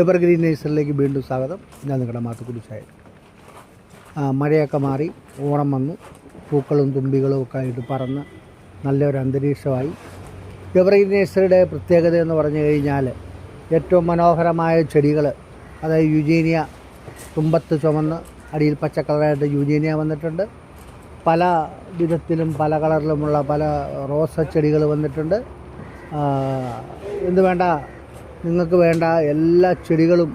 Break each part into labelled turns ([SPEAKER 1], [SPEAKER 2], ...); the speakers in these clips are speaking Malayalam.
[SPEAKER 1] എവർഗ്രീൻ നേഴ്സറിലേക്ക് വീണ്ടും സ്വാഗതം. ഞാൻ നിങ്ങളുടെ മാത്തുക്കുടി സായ മഴയൊക്കെ മാറി ഓണം വന്നു. പൂക്കളും തുമ്പികളും ഒക്കെ ആയിട്ട് പറന്ന് നല്ലൊരു അന്തരീക്ഷമായി. എവർഗ്രീൻ നേഴ്സറിയുടെ പ്രത്യേകത എന്ന് പറഞ്ഞു കഴിഞ്ഞാൽ ഏറ്റവും മനോഹരമായ ചെടികൾ അതായത് യുജീനിയ തുമ്പത്ത് ചുമന്ന് അടിയിൽ പച്ച കളറായിട്ട് യുജീനിയ വന്നിട്ടുണ്ട്. പല വിധത്തിലും പല കളറിലുമുള്ള പല റോസ ചെടികൾ വന്നിട്ടുണ്ട്. എന്ത് വേണ്ട നിങ്ങൾക്ക് വേണ്ട എല്ലാ ചെടികളും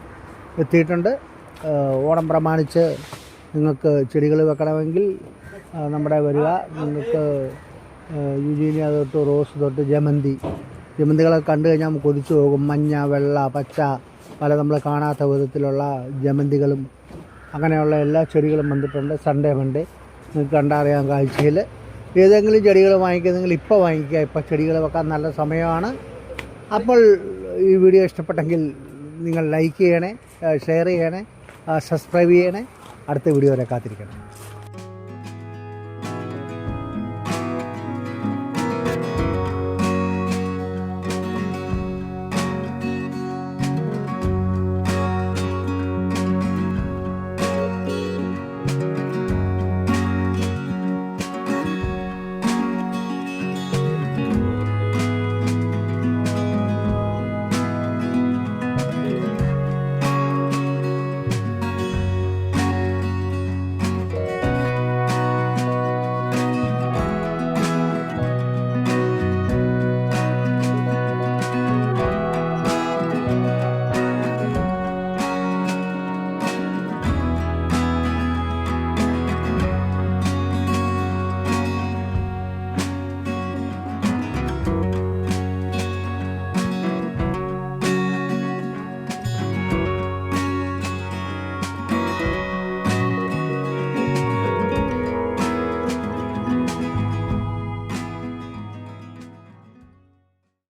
[SPEAKER 1] എത്തിയിട്ടുണ്ട്. ഓണം പ്രമാണിച്ച് നിങ്ങൾക്ക് ചെടികൾ വെക്കണമെങ്കിൽ നമ്മുടെ വരിക നിങ്ങൾക്ക് യുജീനിയ തൊട്ട് റോസ് തൊട്ട് ജമന്തി. ജമന്തികളെ കണ്ടു കഴിഞ്ഞാൽ കൊതിച്ചു പോകും. മഞ്ഞ വെള്ള പച്ച പല നമ്മൾ കാണാത്ത വിധത്തിലുള്ള ജമന്തികളും അങ്ങനെയുള്ള എല്ലാ ചെടികളും വന്നിട്ടുണ്ട്. സൺഡേ മൺഡേ നിങ്ങൾക്ക് കണ്ടറിയാം കാഴ്ചയിൽ. ഏതെങ്കിലും ചെടികൾ വാങ്ങിക്കുന്നെങ്കിൽ ഇപ്പോൾ വാങ്ങിക്കുക. ഇപ്പോൾ ചെടികൾ വെക്കാൻ നല്ല സമയമാണ്. അപ്പോൾ ഈ വീഡിയോ ഇഷ്ടപ്പെട്ടെങ്കിൽ നിങ്ങൾ ലൈക്ക് ചെയ്യണേ ഷെയർ ചെയ്യണേ സബ്സ്ക്രൈബ് ചെയ്യണേ. അടുത്ത വീഡിയോ വരെ കാത്തിരിക്കണം